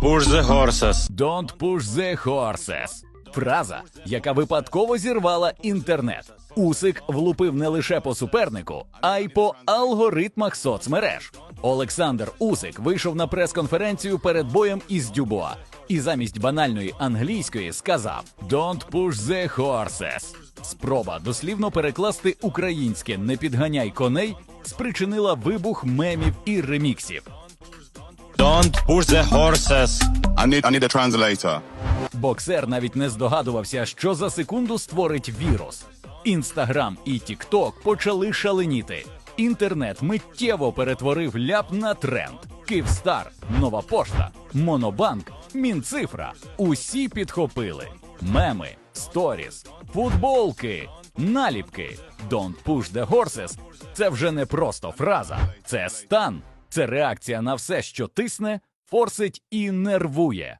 push the horses. Don't push the horses. Фраза, яка випадково зірвала інтернет. Усик влупив не лише по супернику, а й по алгоритмах соцмереж. Олександр Усик вийшов на прес-конференцію перед боєм із Дюбуа і замість банальної англійської сказав Don't push the horses. Спроба дослівно перекласти українське не підганяй коней спричинила вибух мемів і реміксів. Don't push the horses. I need I need a translator. Боксер навіть не здогадувався, що за секунду створить вірус. Інстаграм і Тікток почали шаленіти. Інтернет миттєво перетворив ляп на тренд. Київстар, нова пошта, Монобанк, Мінцифра. Усі підхопили. Меми, сторіс, футболки, наліпки. Don't push the horses – Це вже не просто фраза, це стан. Це реакція на все, що тисне, форсить і нервує.